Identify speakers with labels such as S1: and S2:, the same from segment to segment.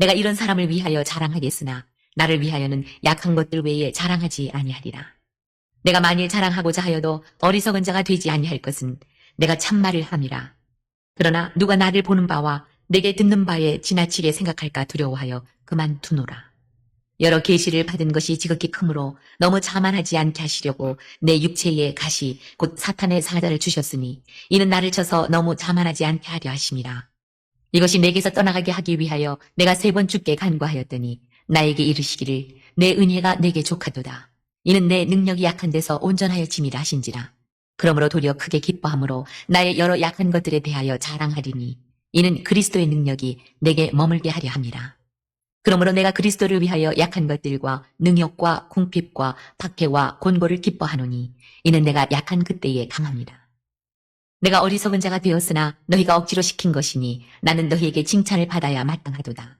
S1: 내가 이런 사람을 위하여 자랑하겠으나 나를 위하여는 약한 것들 외에 자랑하지 아니하리라. 내가 만일 자랑하고자 하여도 어리석은 자가 되지 아니할 것은 내가 참말을 함이라. 그러나 누가 나를 보는 바와 내게 듣는 바에 지나치게 생각할까 두려워하여 그만두노라. 여러 계시를 받은 것이 지극히 크므로 너무 자만하지 않게 하시려고 내 육체에 가시 곧 사탄의 사자를 주셨으니 이는 나를 쳐서 너무 자만하지 않게 하려 하심이라. 이것이 내게서 떠나가게 하기 위하여 내가 세 번 죽게 간과하였더니 나에게 이르시기를 내 은혜가 내게 족하도다. 이는 내 능력이 약한 데서 온전하여 짐이라 하신지라. 그러므로 도리어 크게 기뻐함으로 나의 여러 약한 것들에 대하여 자랑하리니 이는 그리스도의 능력이 내게 머물게 하려 함이라. 그러므로 내가 그리스도를 위하여 약한 것들과 능력과 궁핍과 박해와 곤고를 기뻐하노니 이는 내가 약한 그때에 강합니다. 내가 어리석은 자가 되었으나 너희가 억지로 시킨 것이니 나는 너희에게 칭찬을 받아야 마땅하도다.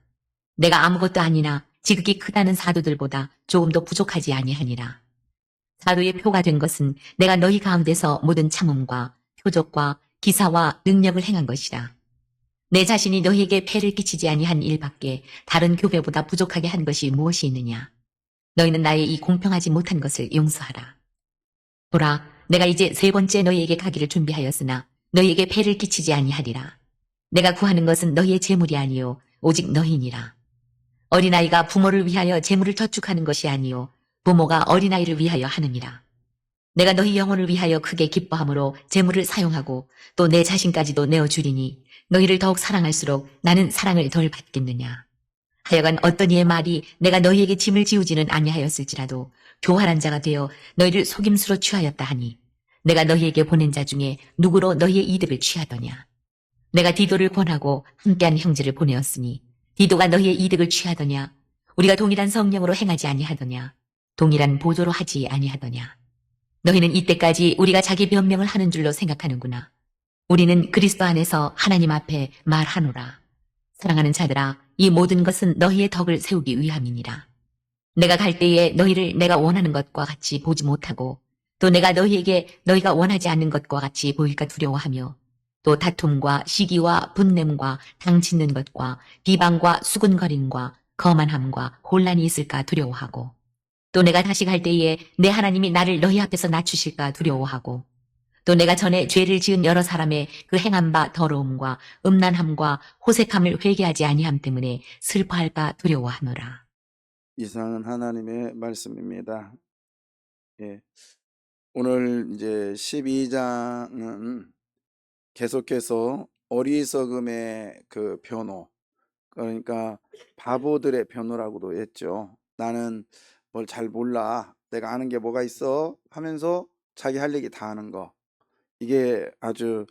S1: 내가 아무것도 아니나 지극히 크다는 사도들보다 조금도 부족하지 아니하니라. 사도의 표가 된 것은 내가 너희 가운데서 모든 참음과 표적과 기사와 능력을 행한 것이라. 내 자신이 너희에게 폐를 끼치지 아니한 일밖에 다른 교배보다 부족하게 한 것이 무엇이 있느냐? 너희는 나의 이 공평하지 못한 것을 용서하라. 보라, 내가 이제 세 번째 너희에게 가기를 준비하였으나 너희에게 폐를 끼치지 아니하리라. 내가 구하는 것은 너희의 재물이 아니요 오직 너희니라. 어린아이가 부모를 위하여 재물을 저축하는 것이 아니요 부모가 어린아이를 위하여 하느니라. 내가 너희 영혼을 위하여 크게 기뻐함으로 재물을 사용하고 또 내 자신까지도 내어주리니 너희를 더욱 사랑할수록 나는 사랑을 덜 받겠느냐. 하여간 어떤 이의 말이 내가 너희에게 짐을 지우지는 아니하였을지라도 교활한 자가 되어 너희를 속임수로 취하였다 하니 내가 너희에게 보낸 자 중에 누구로 너희의 이득을 취하더냐. 내가 디도를 권하고 함께한 형제를 보내었으니 디도가 너희의 이득을 취하더냐. 우리가 동일한 성령으로 행하지 아니하더냐. 동일한 보조로 하지 아니하더냐. 너희는 이때까지 우리가 자기 변명을 하는 줄로 생각하는구나. 우리는 그리스도 안에서 하나님 앞에 말하노라. 사랑하는 자들아, 이 모든 것은 너희의 덕을 세우기 위함이니라. 내가 갈 때에 너희를 내가 원하는 것과 같이 보지 못하고 또 내가 너희에게 너희가 원하지 않는 것과 같이 보일까 두려워하며 또 다툼과 시기와 분냄과 당짓는 것과 비방과 수군거림과 거만함과 혼란이 있을까 두려워하고 또 내가 다시 갈 때에 내 하나님이 나를 너희 앞에서 낮추실까 두려워하고 또 내가 전에 죄를 지은 여러 사람의 그 행한 바 더러움과 음란함과 호색함을 회개하지 아니함 때문에 슬퍼할까 두려워하노라.
S2: 이상은 하나님의 말씀입니다. 예. 오늘 이제 12장은 계속해서 어리석음의 그 변호, 그러니까 바보들의 변호라고도 했죠. 나는 뭘 잘 몰라. 내가 아는 게 뭐가 있어? 하면서 자기 할 얘기 다 하는 거. 이게 아주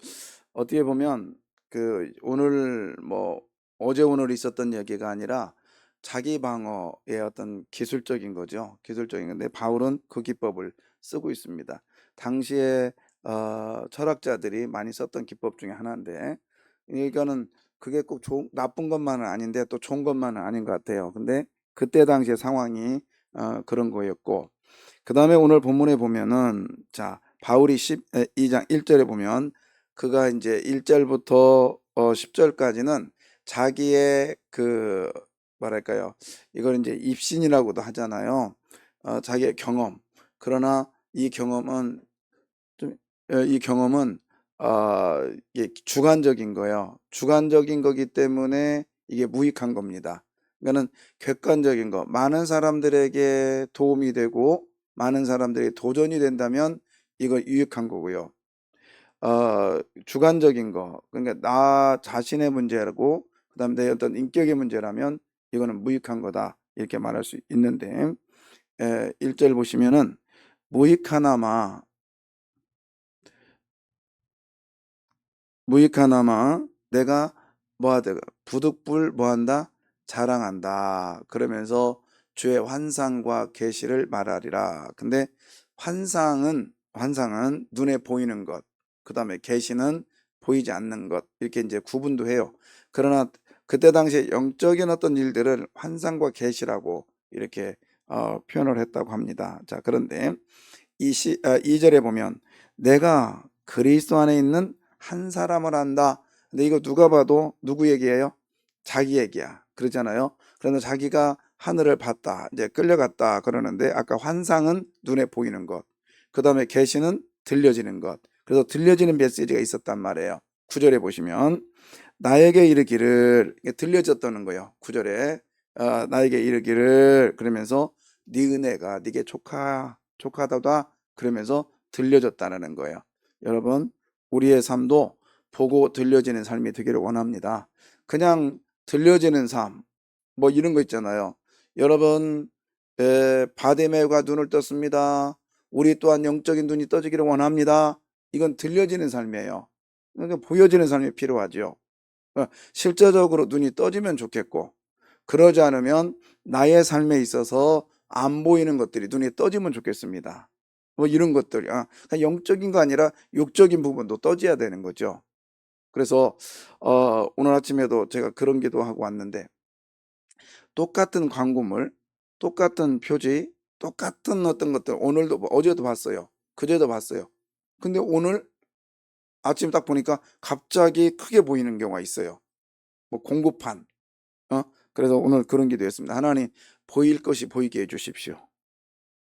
S2: 어떻게 보면 그 오늘 뭐 어제 오늘 있었던 얘기가 아니라 자기 방어의 어떤 기술적인 거죠. 기술적인 건데 바울은 그 기법을 쓰고 있습니다. 당시에 어, 철학자들이 많이 썼던 기법 중에 하나인데 이거는 그게 꼭 좋은, 나쁜 것만은 아닌데 또 좋은 것만은 아닌 것 같아요. 근데 그때 당시의 상황이 어, 그런 거였고 그 다음에 오늘 본문에 보면은 자 바울이 12장 1절에 보면 그가 이제 1절부터 어, 10절까지는 자기의 그 뭐랄까요 이걸 이제 입신이라고도 하잖아요. 어, 자기의 경험. 그러나 이 경험은 좀 이 경험은 어, 이게 주관적인 거예요. 주관적인 거기 때문에 이게 무익한 겁니다. 그러니까는 객관적인 거, 많은 사람들에게 도움이 되고 많은 사람들이 도전이 된다면 이거 유익한 거고요. 어, 주관적인 거, 그러니까 나 자신의 문제라고 그다음에 내 어떤 인격의 문제라면 이거는 무익한 거다 이렇게 말할 수 있는데 에, 1절 보시면은 무익하나마 무익하나마 내가 뭐하다 부득불 뭐한다 자랑한다. 그러면서 주의 환상과 계시를 말하리라. 근데 환상은 환상은 눈에 보이는 것, 그 다음에 계시는 보이지 않는 것 이렇게 이제 구분도 해요. 그러나 그때 당시에 영적인 어떤 일들을 환상과 계시라고 이렇게 어, 표현을 했다고 합니다. 자, 그런데 이 시, 아, 2절에 보면 내가 그리스도 안에 있는 한 사람을 안다. 근데 이거 누가 봐도 누구 얘기예요? 자기 얘기야. 그러잖아요. 그러나 자기가 하늘을 봤다. 이제 끌려갔다. 그러는데 아까 환상은 눈에 보이는 것. 그 다음에 계시는 들려지는 것. 그래서 들려지는 메시지가 있었단 말이에요. 9절에 보시면 나에게 이르기를 들려졌다는 거예요. 9절에 어, 나에게 이르기를 그러면서 네 은혜가 네게 족하 족하다다 그러면서 들려졌다는 거예요. 여러분 우리의 삶도 보고 들려지는 삶이 되기를 원합니다. 그냥 들려지는 삶, 뭐 이런 거 있잖아요. 여러분, 에, 바데메가 눈을 떴습니다. 우리 또한 영적인 눈이 떠지기를 원합니다. 이건 들려지는 삶이에요. 그러니까 보여지는 삶이 필요하죠. 어, 실제적으로 눈이 떠지면 좋겠고, 그러지 않으면 나의 삶에 있어서 안 보이는 것들이 눈이 떠지면 좋겠습니다. 뭐 이런 것들, 아, 영적인 거 아니라 육적인 부분도 떠져야 되는 거죠. 그래서 어, 오늘 아침에도 제가 그런 기도하고 왔는데 똑같은 광고물, 똑같은 표지, 똑같은 어떤 것들 오늘도 뭐 어제도 봤어요. 그제도 봤어요. 근데 오늘 아침 딱 보니까 갑자기 크게 보이는 경우가 있어요. 뭐 공급판. 어? 그래서 오늘 그런 기도했습니다. 하나님 보일 것이 보이게 해 주십시오.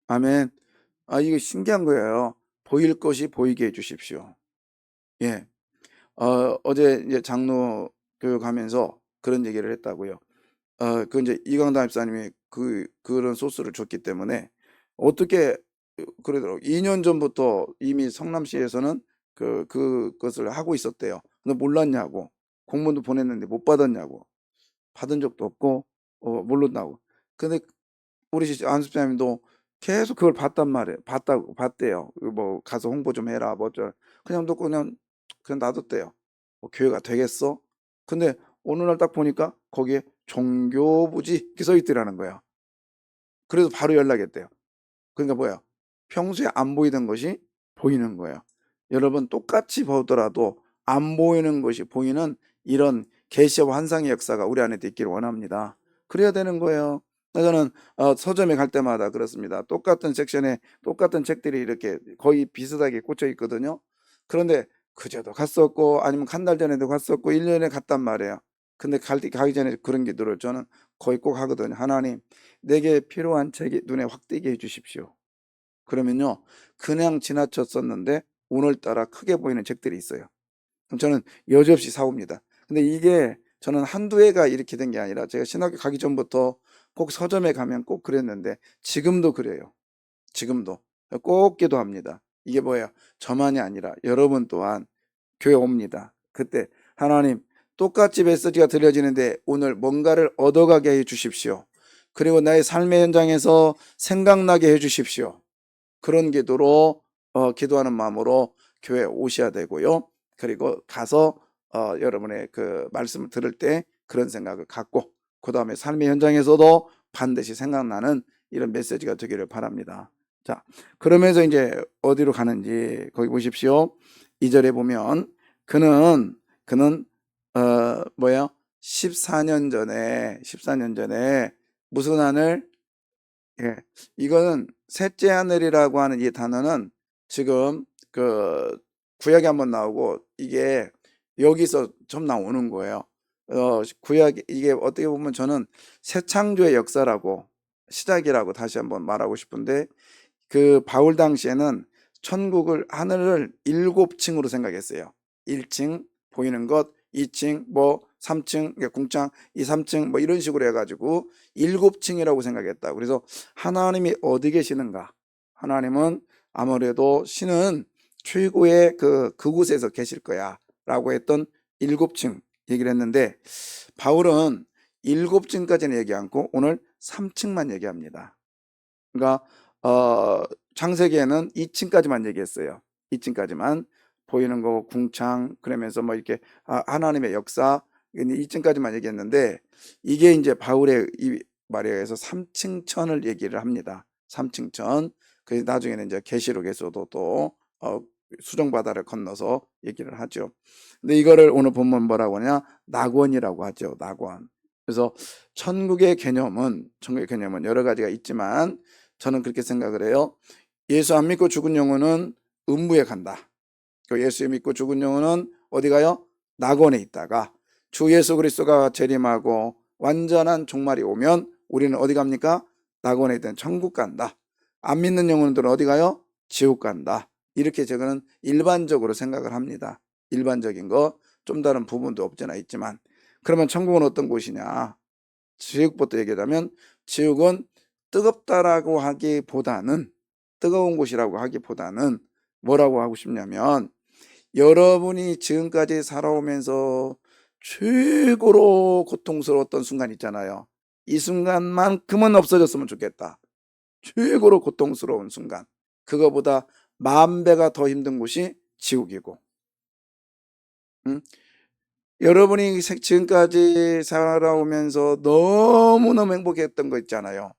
S2: 아멘. 아 이게 신기한 거예요. 보일 것이 보이게 해 주십시오. 예. 어, 어제 이제 장로 교육하면서 그런 얘기를 했다고요. 어, 그 이제 이광담 집사님이 그 그런 소스를 줬기 때문에 어떻게 그러더라고. 2년 전부터 이미 성남시에서는 그 그것을 하고 있었대요. 근데 몰랐냐고. 공문도 보냈는데 못 받았냐고. 받은 적도 없고 어, 모른다고. 근데 우리 안 집사님도 계속 그걸 봤단 말이에요. 봤다고 봤대요. 뭐 가서 홍보 좀 해라. 뭐 어쩌. 그냥 놓고 그냥 그냥 놔뒀대요. 뭐 교회가 되겠어? 근데 어느 날 딱 보니까 거기에 종교부지 이렇게 써 있더라는 거야. 그래서 바로 연락했대요. 그러니까 뭐야? 평소에 안 보이던 것이 보이는 거예요. 여러분 똑같이 보더라도 안 보이는 것이 보이는 이런 계시와 환상의 역사가 우리 안에 있기를 원합니다. 그래야 되는 거예요. 저는 어, 서점에 갈 때마다 그렇습니다. 똑같은 섹션에 똑같은 책들이 이렇게 거의 비슷하게 꽂혀 있거든요. 그런데 그제도 갔었고 아니면 한 달 전에도 갔었고 1년에 갔단 말이에요. 근데 갈때 가기 전에 그런 기도를 저는 거의 꼭 하거든요. 하나님, 내게 필요한 책이 눈에 확 띄게 해 주십시오. 그러면요. 그냥 지나쳤었는데 오늘따라 크게 보이는 책들이 있어요. 그럼 저는 여지없이 사옵니다. 근데 이게 저는 한두 해가 이렇게 된 게 아니라 제가 신학교 가기 전부터 꼭 서점에 가면 꼭 그랬는데 지금도 그래요. 지금도 꼭 기도합니다. 이게 뭐예요? 저만이 아니라 여러분 또한 교회 옵니다. 그때 하나님 똑같이 메시지가 들려지는데 오늘 뭔가를 얻어가게 해 주십시오. 그리고 나의 삶의 현장에서 생각나게 해 주십시오. 그런 기도로 어, 기도하는 마음으로 교회 오셔야 되고요. 그리고 가서 어, 여러분의 그 말씀을 들을 때 그런 생각을 갖고 그 다음에 삶의 현장에서도 반드시 생각나는 이런 메시지가 되기를 바랍니다. 자, 그러면서 이제 어디로 가는지 거기 보십시오. 2절에 보면 그는 그는 어 뭐야? 14년 전에 14년 전에 무슨 하늘? 예. 이거는 셋째 하늘이라고 하는 이 단어는 지금 그 구약에 한번 나오고 이게 여기서 좀 나오는 거예요. 어 구약 이게 어떻게 보면 저는 새 창조의 역사라고 시작이라고 다시 한번 말하고 싶은데 그 바울 당시에는 천국을 하늘을 일곱 층으로 생각했어요. 1층 보이는 것, 2층 뭐 3층 그러니까 궁창 2, 3층 뭐 이런 식으로 해가지고 일곱 층이라고 생각했다. 그래서 하나님이 어디 계시는가? 하나님은 아무래도 신은 최고의 그 그곳에서 계실 거야라고 했던 일곱 층 얘기를 했는데 바울은 일곱 층까지는 얘기 않고 오늘 3층만 얘기합니다. 그러니까 어, 창세기에는 2층까지만 얘기했어요. 2층까지만 보이는 거 궁창 그러면서 뭐 이렇게 아, 하나님의 역사 근데 이쯤까지만 얘기했는데 이게 이제 바울의 이 말에 의해서 3층 천을 얘기를 합니다. 3층 천. 그 나중에는 이제 계시록에서도 또 어, 수정 바다를 건너서 얘기를 하죠. 근데 이거를 오늘 본문 뭐라고 하냐? 낙원이라고 하죠. 낙원. 그래서 천국의 개념은 천국의 개념은 여러 가지가 있지만 저는 그렇게 생각을 해요. 예수 안 믿고 죽은 영혼은 음부에 간다. 그 예수 믿고 죽은 영혼은 어디 가요? 낙원에 있다가 주 예수 그리스도가 재림하고 완전한 종말이 오면 우리는 어디 갑니까? 낙원에 있던 천국 간다. 안 믿는 영혼들은 어디 가요? 지옥 간다. 이렇게 저는 일반적으로 생각을 합니다. 일반적인 거 좀 다른 부분도 없잖아 있지만 그러면 천국은 어떤 곳이냐? 지옥부터 얘기하자면 지옥은 뜨겁다라고 하기보다는 뜨거운 곳이라고 하기보다는 뭐라고 하고 싶냐면 여러분이 지금까지 살아오면서 최고로 고통스러웠던 순간 있잖아요. 이 순간만큼은 없어졌으면 좋겠다. 최고로 고통스러운 순간. 그거보다 만 배가 더 힘든 곳이 지옥이고. 응? 여러분이 세- 지금까지 살아오면서 너무너무 행복했던 거 있잖아요.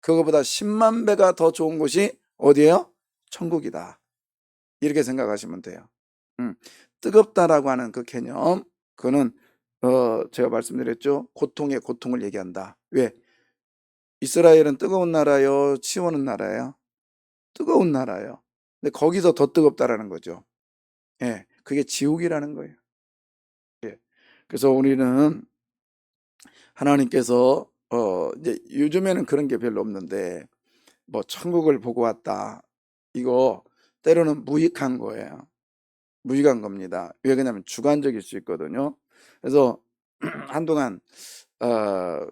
S2: 그거보다 10만 배가 더 좋은 곳이 어디예요? 천국이다. 이렇게 생각하시면 돼요. 음, 뜨겁다라고 하는 그 개념, 그거는 어, 제가 말씀드렸죠. 고통의 고통을 얘기한다. 왜? 이스라엘은 뜨거운 나라요, 치워는 나라예요. 뜨거운 나라예요. 근데 거기서 더 뜨겁다라는 거죠. 예, 그게 지옥이라는 거예요. 예. 그래서 우리는 하나님께서 어 이제 요즘에는 그런 게 별로 없는데 뭐 천국을 보고 왔다. 이거 때로는 무익한 거예요. 무익한 겁니다. 왜 그러냐면 주관적일 수 있거든요. 그래서 한동안 어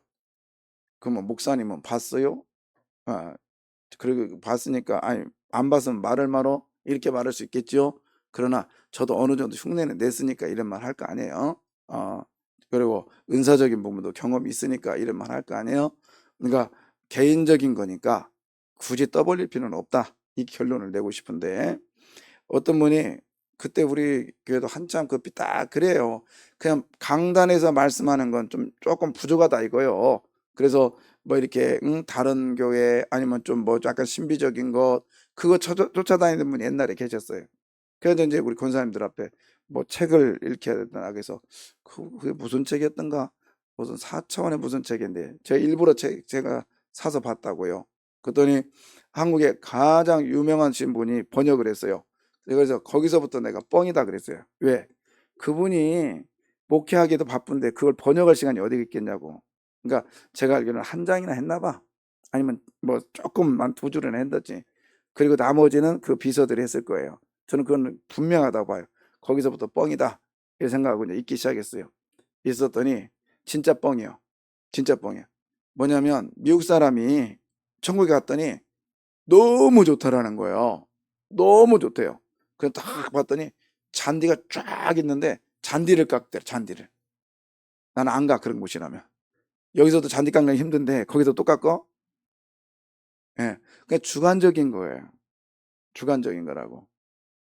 S2: 그뭐 목사님은 봤어요? 아 그리고 봤으니까 아니 안 봤으면 말을 말어 이렇게 말할 수 있겠죠. 그러나 저도 어느 정도 흉내는 냈으니까 이런 말 할 거 아니에요. 어 그리고 은사적인 부분도 경험이 있으니까 이런 말 할 거 아니에요. 그러니까 개인적인 거니까 굳이 떠벌릴 필요는 없다. 이 결론을 내고 싶은데 어떤 분이 그때 우리 교회도 한참 급히 딱 그래요. 그냥 강단에서 말씀하는 건 좀 조금 부족하다 이거요. 그래서 뭐 이렇게 응, 다른 교회 아니면 좀 뭐 약간 신비적인 것 그거 쫓아, 쫓아다니는 분이 옛날에 계셨어요. 그래서 이제 우리 권사님들 앞에 뭐 책을 읽혀야 된다 그래서 그, 그게 무슨 책이었던가 무슨 4차원의 무슨 책인데 제가 일부러 책 제가 사서 봤다고요. 그랬더니 한국의 가장 유명하신 분이 번역을 했어요. 그래서 거기서부터 내가 뻥이다 그랬어요. 왜? 그분이 목회하기도 바쁜데 그걸 번역할 시간이 어디 있겠냐고. 그러니까 제가 알기로는 한 장이나 했나 봐. 아니면 뭐 조금만 두 줄이나 했었지. 그리고 나머지는 그 비서들이 했을 거예요. 저는 그건 분명하다고 봐요. 거기서부터 뻥이다. 이 생각하고 이제 읽기 시작했어요. 있었더니 진짜 뻥이요. 진짜 뻥이야. 뭐냐면 미국 사람이 천국에 갔더니 너무 좋다라는 거예요. 너무 좋대요. 그래서 딱 봤더니 잔디가 쫙 있는데 잔디를 깎대 잔디를. 나는 안 가 그런 곳이라면. 여기서도 잔디 깎는 게 힘든데 거기서 또 깎어? 예. 그냥 주관적인 거예요. 주관적인 거라고.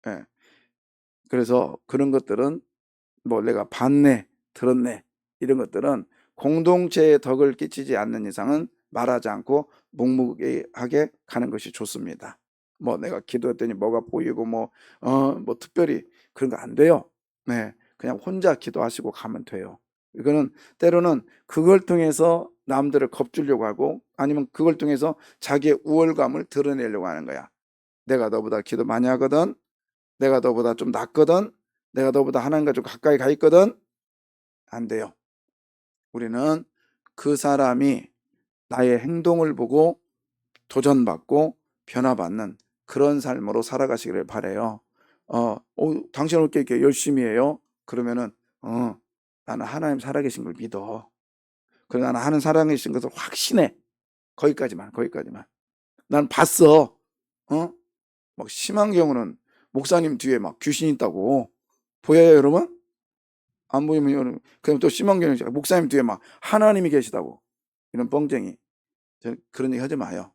S2: 예. 그래서 그런 것들은 뭐 내가 봤네, 들었네 이런 것들은 공동체에 덕을 끼치지 않는 이상은 말하지 않고 묵묵하게 가는 것이 좋습니다. 뭐 내가 기도했더니 뭐가 보이고 뭐어뭐 특별히 그런 거 안 돼요. 네. 그냥 혼자 기도하시고 가면 돼요. 이거는 때로는 그걸 통해서 남들을 겁주려고 하고 아니면 그걸 통해서 자기의 우월감을 드러내려고 하는 거야. 내가 너보다 기도 많이 하거든. 내가 너보다 좀 낫거든. 내가 너보다 하나님과 좀 가까이 가 있거든. 안 돼요. 우리는 그 사람이 나의 행동을 보고 도전받고 변화받는 그런 삶으로 살아가시기를 바래요. 어, 어, 당신 올게 이렇게 열심히 해요. 그러면은 어, 나는 하나님 살아계신 걸 믿어. 그리고 나는 하는 살아계신 것을 확신해. 거기까지만, 거기까지만. 난 봤어. 어? 막 심한 경우는 목사님 뒤에 막 귀신 있다고 보여요, 여러분? 안 보이면 여러분, 그럼 또 심한 경우 목사님 뒤에 막 하나님이 계시다고 이런 뻥쟁이. 저 그런 얘기 하지 마요.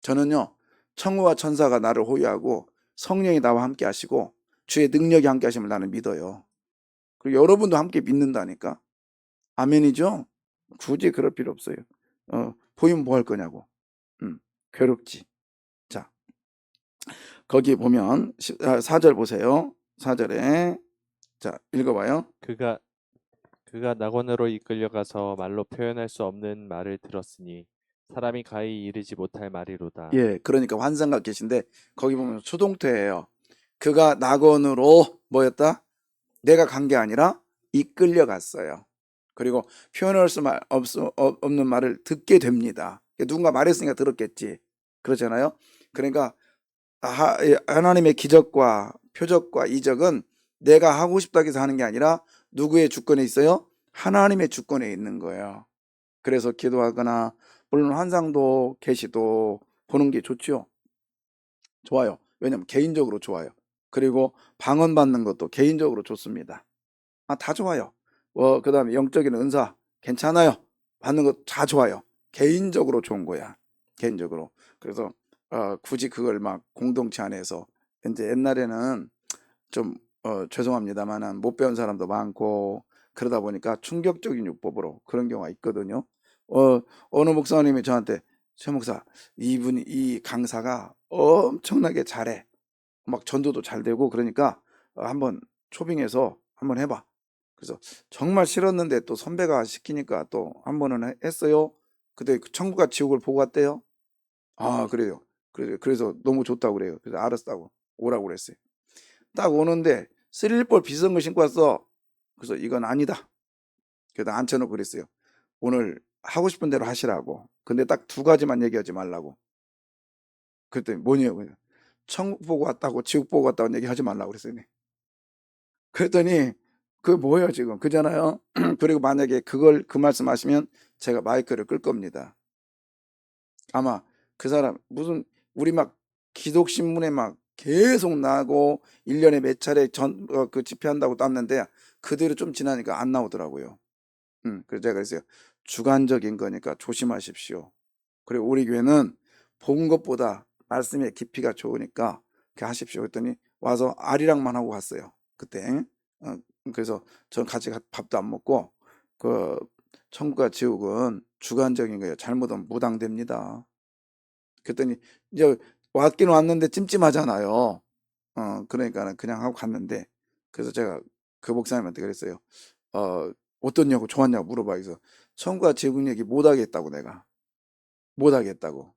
S2: 저는요, 천국과 천사가 나를 호위하고 성령이 나와 함께 하시고 주의 능력이 함께 하심을 나는 믿어요. 그리고 여러분도 함께 믿는다니까. 아멘이죠? 굳이 그럴 필요 없어요. 어, 보이면 뭐 할 거냐고. 음, 괴롭지. 자, 거기 보면 4절 보세요. 4절에 자, 읽어봐요.
S3: 그가 그가 낙원으로 이끌려가서 말로 표현할 수 없는 말을 들었으니 사람이 가히 이르지 못할 말이로다.
S2: 예, 그러니까 환상과 계신데 거기 보면 수동태예요. 그가 낙원으로 뭐였다? 내가 간 게 아니라 이끌려 갔어요. 그리고 표현할 수 말, 없, 어- 없는 말을 듣게 됩니다. 누군가 말했으니까 들었겠지. 그렇잖아요. 그러니까 하, 예, 하나님의 기적과 표적과 이적은 내가 하고 싶다고 해서 하는 게 아니라 누구의 주권에 있어요? 하나님의 주권에 있는 거예요. 그래서 기도하거나 물론 환상도 계시도 보는 게 좋죠. 좋아요. 왜냐면 개인적으로 좋아요. 그리고 방언 받는 것도 개인적으로 좋습니다. 아, 다 좋아요. 어, 그 다음에 영적인 은사 괜찮아요. 받는 거다 좋아요. 개인적으로 좋은 거야. 개인적으로. 그래서 어, 굳이 그걸 막 공동체 안에서 이제 옛날에는 좀 어, 죄송합니다만은 못 배운 사람도 많고 그러다 보니까 충격적인 요법으로 그런 경우가 있거든요. 어, 어느 목사님이 저한테 최 목사 이분이 이 강사가 엄청나게 잘해. 막 전도도 잘 되고 그러니까 어, 한번 초빙해서 한번 해봐. 그래서 정말 싫었는데 또 선배가 시키니까 또 한 번은 해- 했어요. 그때 그 천국과 지옥을 보고 왔대요. 아 그래요. 그래 그래서 너무 좋다고 그래요. 그래서 알았다고 오라고 그랬어요. 딱 오는데 스릴볼 비싼 거 신고 왔어. 그래서 이건 아니다. 그래서 앉혀놓고 그랬어요. 오늘 하고 싶은 대로 하시라고. 근데 딱 두 가지만 얘기하지 말라고. 그랬더니 뭐냐고. 그냥 천국 보고 왔다고 지옥 보고 왔다고 얘기하지 말라고 그랬어요. 그랬더니 그 뭐예요 지금 그잖아요. 그리고 만약에 그걸 그 말씀하시면 제가 마이크를 끌 겁니다. 아마 그 사람 무슨 우리 막 기독 신문에 막 계속 나고 1년에 몇 차례 전그 집회한다고 땄는데 그대로 좀 지나니까 안 나오더라고요. 음, 그래서 제가 그랬어요. 주관적인 거니까 조심하십시오. 그리고 우리 교회는 본 것보다 말씀의 깊이가 좋으니까 그렇게 하십시오. 그랬더니 와서 아리랑만 하고 갔어요. 그때. 어, 그래서 전 같이 가- 밥도 안 먹고 그 천국과 지옥은 주관적인 거예요. 잘못하면 무당됩니다. 그랬더니 이제 왔긴 왔는데 찜찜하잖아요. 어, 그러니까 그냥 하고 갔는데 그래서 제가 그 목사님한테 그랬어요. 어, 어떻냐고 좋았냐고 물어봐. 그래서 천국과 지옥 얘기 못 하겠다고 내가. 못 하겠다고.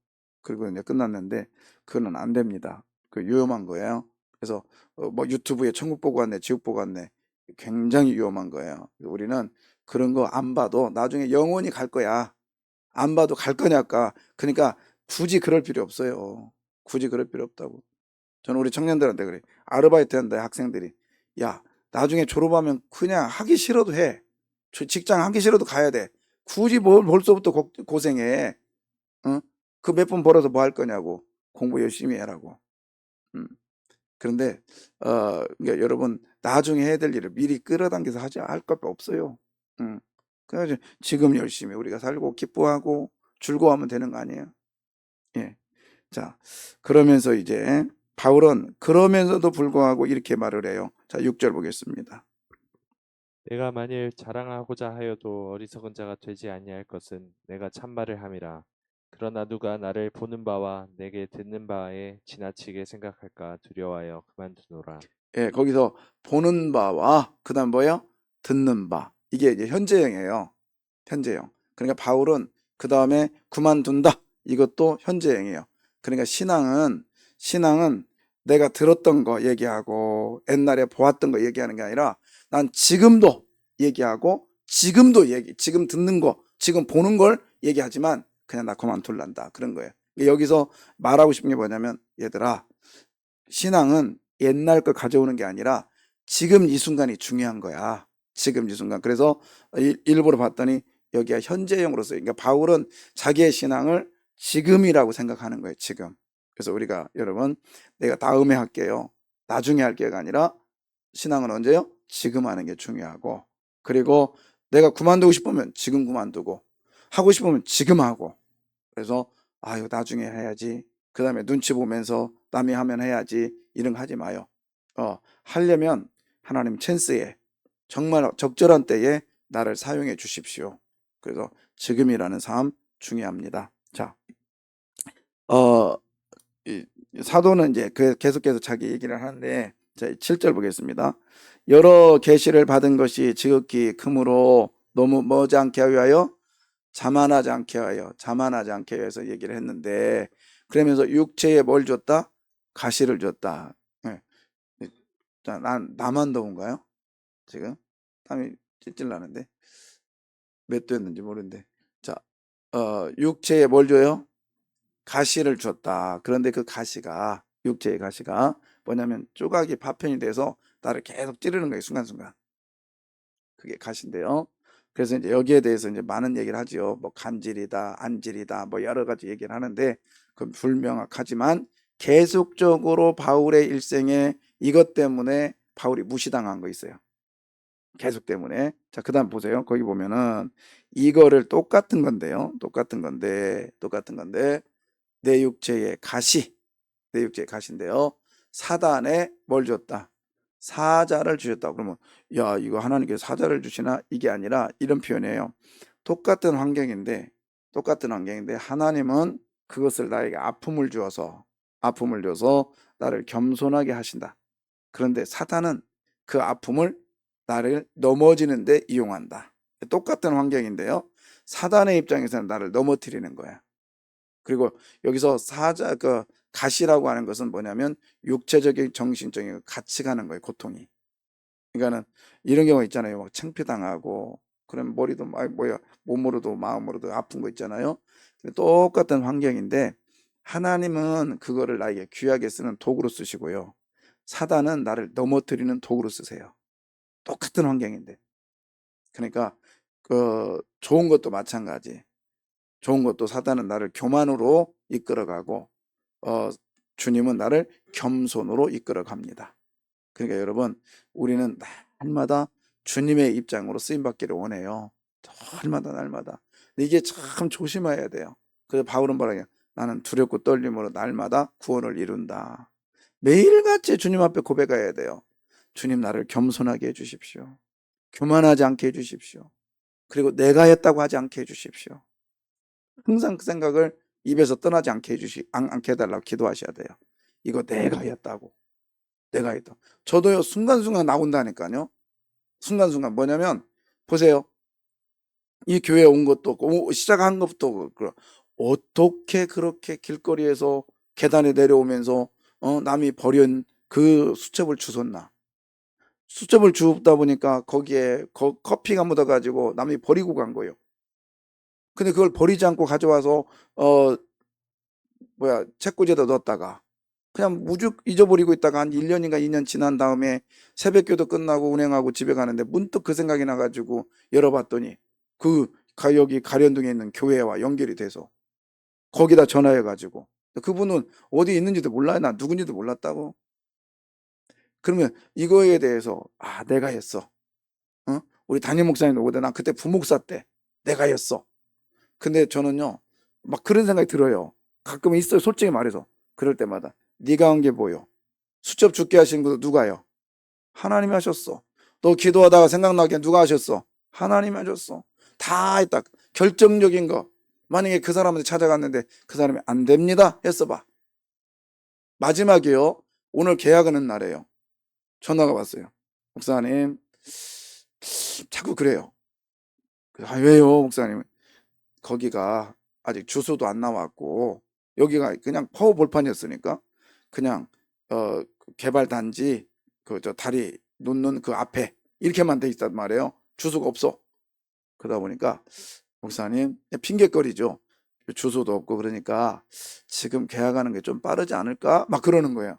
S2: 그리고 이제 끝났는데 그거는 안 됩니다. 그 위험한 거예요. 그래서 어, 뭐 유튜브에 천국 보고 왔네, 지옥 보고 왔네. 굉장히 위험한 거예요. 우리는 그런 거 안 봐도 나중에 영원히 갈 거야. 안 봐도 갈 거냐까. 그러니까 굳이 그럴 필요 없어요. 굳이 그럴 필요 없다고. 저는 우리 청년들한테 그래. 아르바이트 한다 학생들이. 야, 나중에 졸업하면 그냥 하기 싫어도 해. 저 직장 하기 싫어도 가야 돼. 굳이 뭘 벌써부터 고, 고생해. 응? 그몇번 벌어서 뭐 할 거냐고. 공부 열심히 해라고. 음. 그런데 어, 그러니까 여러분 나중에 해야 될 일을 미리 끌어당겨서 하지 할것 없어요. 음. 그래서 지금 열심히 우리가 살고 기뻐하고 즐거워하면 되는 거 아니에요. 예. 자, 그러면서 이제 바울은 그러면서도 불구하고 이렇게 말을 해요. 자, 6절 보겠습니다.
S3: 내가 만일 자랑하고자 하여도 어리석은 자가 되지 아니할 것은 내가 참말을 함이라. 그러나 누가 나를 보는 바와 내게 듣는 바에 지나치게 생각할까 두려워하여 그만두노라.
S2: 예, 거기서 보는 바와 그다음 뭐예요? 듣는 바. 이게 이제 현재형이에요. 현재형. 그러니까 바울은 그 다음에 그만둔다. 이것도 현재형이에요. 그러니까 신앙은 신앙은 내가 들었던 거 얘기하고 옛날에 보았던 거 얘기하는 게 아니라 난 지금도 얘기하고 지금도 얘기, 지금 듣는 거, 지금 보는 걸 얘기하지만 그냥 나 그만둘란다. 그런 거예요. 여기서 말하고 싶은 게 뭐냐면 얘들아 신앙은 옛날 걸 가져오는 게 아니라 지금 이 순간이 중요한 거야. 지금 이 순간. 그래서 일- 일부러 봤더니 여기가 현재형으로서 그러니까 바울은 자기의 신앙을 지금이라고 생각하는 거예요. 지금. 그래서 우리가 여러분 내가 다음에 할게요. 나중에 할게가 아니라 신앙은 언제요? 지금 하는 게 중요하고 그리고 내가 그만두고 싶으면 지금 그만두고 하고 싶으면 지금 하고 그래서 아 이거 나중에 해야지 그 다음에 눈치 보면서 남이 하면 해야지 이런 거 하지 마요 어 하려면 하나님 찬스에 정말 적절한 때에 나를 사용해 주십시오. 그래서 지금이라는 삶 중요합니다. 자, 어, 이 사도는 이제 그 계속해서 자기 얘기를 하는데 자, 7절 보겠습니다. 여러 계시를 받은 것이 지극히 크므로 너무 머지 않게 하여 자만하지 않게 하여 자만하지 않게 하여서 얘기를 했는데 그러면서 육체에 뭘 줬다? 가시를 줬다. 예. 자, 난 나만 더운가요? 지금 땀이 찔찔 나는데 몇 도였는지 모르는데 자, 어, 육체에 뭘 줘요? 가시를 줬다. 그런데 그 가시가 육체의 가시가 뭐냐면 조각이 파편이 돼서 나를 계속 찌르는 거예요. 순간순간. 그게 가시인데요. 그래서 이제 여기에 대해서 이제 많은 얘기를 하지요. 뭐 간질이다, 안질이다, 뭐 여러 가지 얘기를 하는데 그건 불명확하지만 계속적으로 바울의 일생에 이것 때문에 바울이 무시당한 거 있어요. 계속 때문에. 자, 그 다음 보세요. 거기 보면은 이거를 똑같은 건데요. 똑같은 건데, 똑같은 건데, 내 육체의 가시, 내 육체의 가시인데요. 사단에 뭘 줬다? 사자를 주셨다. 그러면, 야, 이거 하나님께서 사자를 주시나? 이게 아니라 이런 표현이에요. 똑같은 환경인데, 똑같은 환경인데, 하나님은 그것을 나에게 아픔을 주어서, 아픔을 줘서 나를 겸손하게 하신다. 그런데 사단은 그 아픔을 나를 넘어지는데 이용한다. 똑같은 환경인데요. 사단의 입장에서는 나를 넘어뜨리는 거야. 그리고 여기서 사자 그 가시라고 하는 것은 뭐냐면 육체적인 정신적인 같이 가는 거예요. 고통이. 그러니까는 이런 경우 있잖아요. 막 창피당하고 그럼 머리도 막 뭐야 몸으로도 마음으로도 아픈 거 있잖아요. 똑같은 환경인데 하나님은 그거를 나에게 귀하게 쓰는 도구로 쓰시고요. 사단은 나를 넘어뜨리는 도구로 쓰세요. 똑같은 환경인데. 그러니까 그 좋은 것도 마찬가지. 좋은 것도 사단은 나를 교만으로 이끌어가고 어 주님은 나를 겸손으로 이끌어 갑니다. 그러니까 여러분 우리는 날마다 주님의 입장으로 쓰임 받기를 원해요. 날마다 날마다. 이게 참 조심해야 돼요. 그래서 바울은 해요? 나는 두렵고 떨림으로 날마다 구원을 이룬다. 매일같이 주님 앞에 고백해야 돼요. 주님 나를 겸손하게 해주십시오. 교만하지 않게 해주십시오. 그리고 내가 했다고 하지 않게 해주십시오. 항상 그 생각을 입에서 떠나지 않게 해주시, 안, 않게 해달라고 기도하셔야 돼요. 이거 내가 했다고. 내가 했다. 저도요, 순간순간 나온다니까요. 순간순간 뭐냐면, 보세요. 이 교회에 온 것도 없고, 오- 시작한 것부터, 그- 어떻게 그렇게 길거리에서 계단에 내려오면서, 어, 남이 버린 그 수첩을 주웠나. 수첩을 주다 보니까 거기에 거- 커피가 묻어가지고 남이 버리고 간 거예요. 근데 그걸 버리지 않고 가져와서 어 뭐야 책꽂이에다 넣었다가 그냥 무죽 잊어버리고 있다가 한 1년인가 2년 지난 다음에 새벽교도 끝나고 운행하고 집에 가는데 문득 그 생각이 나가지고 열어봤더니 그 가, 여기 가련동에 있는 교회와 연결이 돼서 거기다 전화해가지고 그분은 어디 있는지도 몰라요. 나 누군지도 몰랐다고. 그러면 이거에 대해서 아 내가 했어. 어? 우리 담임 목사님 오거든. 나 그때 부목사 때 내가 했어. 근데 저는요 막 그런 생각이 들어요. 가끔 있어요. 솔직히 말해서 그럴 때마다 네가 한 게 뭐요? 수첩 죽게 하신 것도 누가요? 하나님이 하셨어. 너 기도하다가 생각나게 누가 하셨어? 하나님이 하셨어. 다 했다. 결정적인 거. 만약에 그 사람한테 찾아갔는데 그 사람이 안 됩니다. 했어 봐. 마지막이요. 오늘 계약하는 날이에요. 전화가 왔어요. 목사님, 자꾸 그래요. 아, 왜요, 목사님? 거기가 아직 주소도 안 나왔고, 여기가 그냥 파워 볼판이었으니까, 그냥, 어, 개발 단지, 그, 저, 다리 놓는 그 앞에, 이렇게만 돼 있단 말이에요. 주소가 없어. 그러다 보니까, 목사님, 핑계거리죠. 주소도 없고, 그러니까, 지금 계약하는 게 좀 빠르지 않을까? 막 그러는 거예요.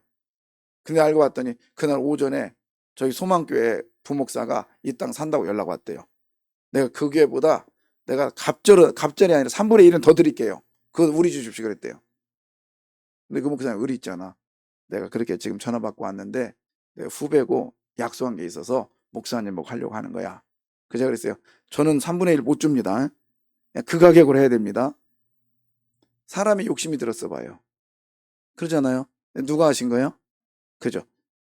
S2: 근데 알고 봤더니, 그날 오전에 저희 소망교회 부목사가 이 땅 산다고 연락 왔대요. 내가 그 교회보다 내가 갑절은, 갑절이 아니라 3분의 1은 더 드릴게요. 그건 우리 주십시오. 그랬대요. 근데 그 목사님 의리 있잖아. 내가 그렇게 지금 전화 받고 왔는데 내가 후배고 약속한 게 있어서 목사님 뭐 하려고 하는 거야. 제가 그랬어요. 저는 3분의 1 못 줍니다. 그 가격으로 해야 됩니다. 사람이 욕심이 들었어 봐요. 그러잖아요. 누가 하신 거예요? 그죠?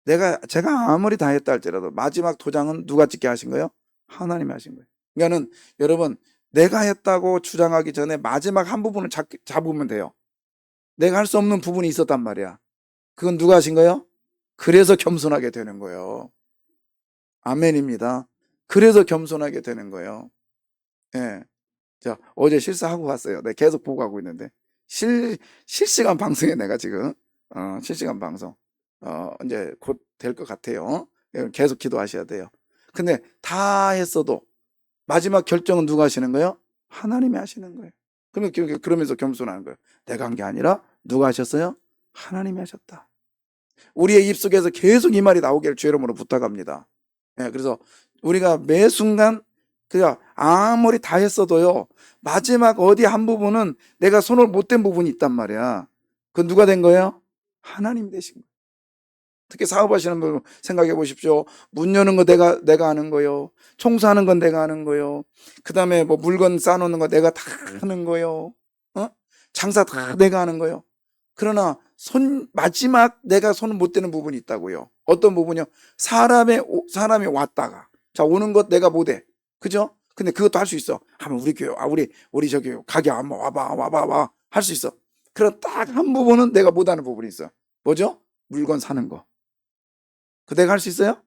S2: 내가 제가 아무리 다 했다 할지라도 마지막 도장은 누가 찍게 하신 거예요? 하나님이 하신 거예요. 그러니까는 여러분 내가 했다고 주장하기 전에 마지막 한 부분을 잡, 잡으면 돼요. 내가 할 수 없는 부분이 있었단 말이야. 그건 누가 하신 거예요? 그래서 겸손하게 되는 거예요. 아멘입니다. 그래서 겸손하게 되는 거예요. 예. 자, 어제 실사하고 왔어요. 내가 계속 보고 가고 있는데. 실, 실시간 방송에 내가 지금, 어, 실시간 방송. 어, 이제 곧 될 것 같아요. 예, 계속 기도하셔야 돼요. 근데 다 했어도 마지막 결정은 누가 하시는 거예요? 하나님이 하시는 거예요. 그러면 그- 그러면서 겸손하는 거예요. 내가 한 게 아니라 누가 하셨어요? 하나님이 하셨다. 우리의 입속에서 계속 이 말이 나오기를 주의 이름으로 부탁합니다. 예, 그래서 우리가 매 순간 그냥 아무리 다 했어도요 마지막 어디 한 부분은 내가 손을 못 댄 부분이 있단 말이야. 그건 누가 된 거예요? 하나님 되신 거예요. 특히 사업하시는 분 생각해 보십시오. 문 여는 거 내가 내가 하는 거요. 청소하는 건 내가 하는 거요. 그다음에 뭐 물건 쌓아놓는 거 내가 다 하는 거요. 어? 장사 다 내가 하는 거요. 그러나 손 마지막 내가 손을 못 대는 부분이 있다고요. 어떤 부분이요? 사람의 오- 사람이 왔다가 자 오는 것 내가 못 해. 그죠? 근데 그것도 할 수 있어. 하면 우리 교회 아 우리 우리 저기 가게 한번 와봐 와봐 와 할 수 있어. 그런 딱 한 부분은 내가 못하는 부분이 있어. 뭐죠? 물건 사는 거. 그 내가 할 수 있어요?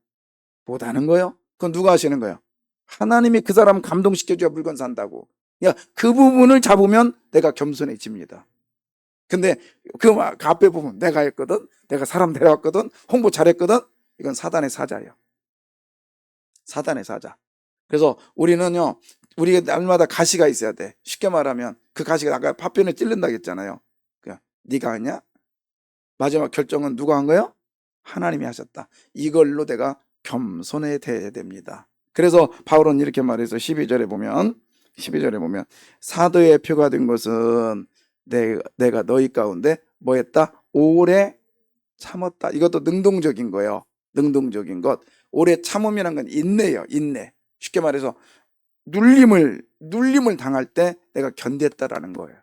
S2: 못하는 거요. 그건 누가 하시는 거예요? 하나님이 그 사람 감동시켜줘야 물건 산다고. 야, 그 부분을 잡으면 내가 겸손해집니다. 근데 그 막- 그 앞에 부분 내가 했거든, 내가 사람 데려왔거든, 홍보 잘했거든, 이건 사단의 사자예요. 사단의 사자. 그래서 우리는요, 우리가 날마다 가시가 있어야 돼. 쉽게 말하면 그 가시가 아까 파편에 찔른다 했잖아요. 그 네가 하냐? 마지막 결정은 누가 한 거예요? 하나님이 하셨다. 이걸로 내가 겸손해 돼야 됩니다. 그래서 바울은 이렇게 말해서 12절에 보면 12절에 보면 사도의 표가 된 것은 내, 내가 너희 가운데 뭐 했다? 오래 참았다. 이것도 능동적인 거예요. 능동적인 것. 오래 참음이란 건 인내예요. 인내. 쉽게 말해서 눌림을 눌림을 당할 때 내가 견뎠다라는 거예요.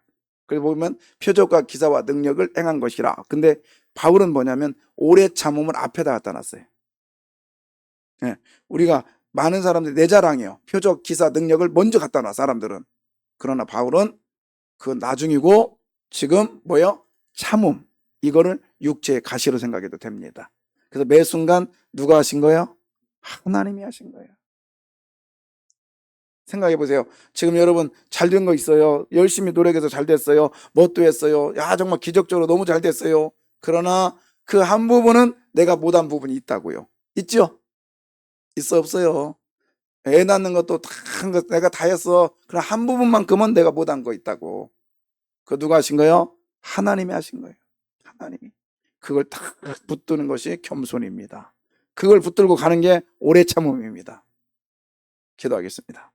S2: 그래서 보면 표적과 기사와 능력을 행한 것이라. 근데 바울은 뭐냐면 오래 참음을 앞에다 갖다 놨어요. 예, 우리가 많은 사람들이 내 자랑이에요. 표적, 기사, 능력을 먼저 갖다 놔 사람들은. 그러나 바울은 그건 나중이고 지금 뭐요? 참음. 이거를 육체의 가시로 생각해도 됩니다. 그래서 매 순간 누가 하신 거예요? 하나님이 하신 거예요. 생각해 보세요. 지금 여러분 잘 된 거 있어요. 열심히 노력해서 잘 됐어요. 뭣도 했어요. 야, 정말 기적적으로 너무 잘 됐어요. 그러나 그 한 부분은 내가 못한 부분이 있다고요. 있죠? 있어 없어요. 애 낳는 것도 다한거 내가 다 했어. 그럼 한 부분만큼은 내가 못한 거 있다고. 그 누가 하신 거예요? 하나님이 하신 거예요. 하나님이. 그걸 다 붙드는 것이 겸손입니다. 그걸 붙들고 가는 게 오래 참음입니다. 기도하겠습니다.